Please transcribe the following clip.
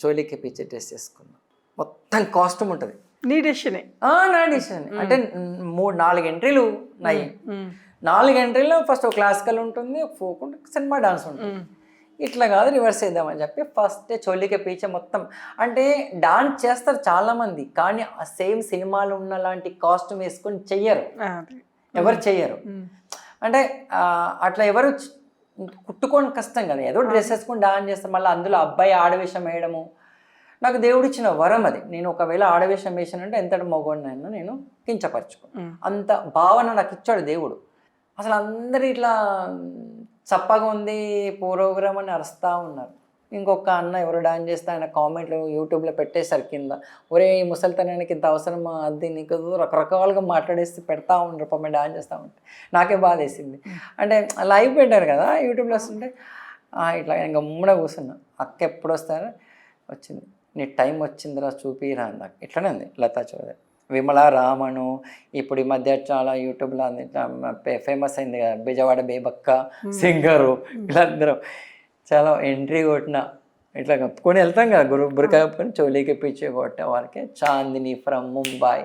చోలీకి పిచ్చి డ్రెస్ చేసుకున్నా మొత్తం కాస్ట్యూమ్ ఉంటుంది. నీ డెసిషనే నా డిసిషన్ అంటే మూడు నాలుగు ఎంట్రీలు నాయి నాలుగు ఎంట్రీలో ఫస్ట్ ఒక క్లాసికల్ ఉంటుంది ఒక ఫోక్ ఉంటుంది సినిమా డాన్స్ ఉంటుంది. ఇట్లా కాదు రివర్స్ చేద్దామని చెప్పి ఫస్ట్ చోలిక పీచ మొత్తం. అంటే డాన్స్ చేస్తారు చాలా మంది కానీ ఆ సేమ్ సినిమాలో ఉన్న లాంటి కాస్ట్యూమ్ వేసుకొని చెయ్యరు. ఎవరు చెయ్యరు. అంటే అట్లా ఎవరు కుట్టుకోని కష్టం కదా. ఏదో డ్రెస్ వేసుకొని డాన్స్ చేస్తారు మళ్ళీ అందులో అబ్బాయి ఆడవేషం వేయడము. నాకు దేవుడు ఇచ్చిన వరం అది. నేను ఒకవేళ ఆడవేషం వేసానంటే ఎంతటి మగవాడినైనా నేను కించపరచుకో అంత భావన నాకు ఇచ్చాడు దేవుడు. అసలు అందరు ఇట్లా చప్పగా ఉంది ప్రోగ్రామ్ అని అరుస్తూ ఉన్నారు. ఇంకొక అన్న ఎవరు డాన్స్ చేస్తే ఆయన కామెంట్లు యూట్యూబ్లో పెట్టేశారు కింద. ఒరే ఈ ముసలితనానికి ఇంత అవసరమా? అది నీకు రకరకాలుగా మాట్లాడేసి పెడతా ఉండరు పాపం డాన్స్ చేస్తూ ఉంటే. నాకే బాధ వేసింది అంటే లైవ్ పెట్టారు కదా యూట్యూబ్లో వస్తుంటే. ఇట్లా ఇంకా ముమ్మడ కూర్చున్నా అక్క ఎప్పుడు వస్తారో? వచ్చింది. నీ టైం వచ్చిందిరా చూపిరా అందాక ఇట్లనే ఉంది లతా చౌదరి. విమల రామను ఇప్పుడు ఈ మధ్య చాలా యూట్యూబ్లో అంది. ఫేమస్ అయింది కదా బెజవాడ బేబక్క సింగరు వీళ్ళందరూ. చాలా ఎంట్రీ కొట్టిన ఇట్లా కప్పుకొని వెళ్తాం కదా గురు బురక కప్పుకొని చోలీకి పిచ్చి కొట్టే వారికి చాందిని ఫ్రమ్ ముంబై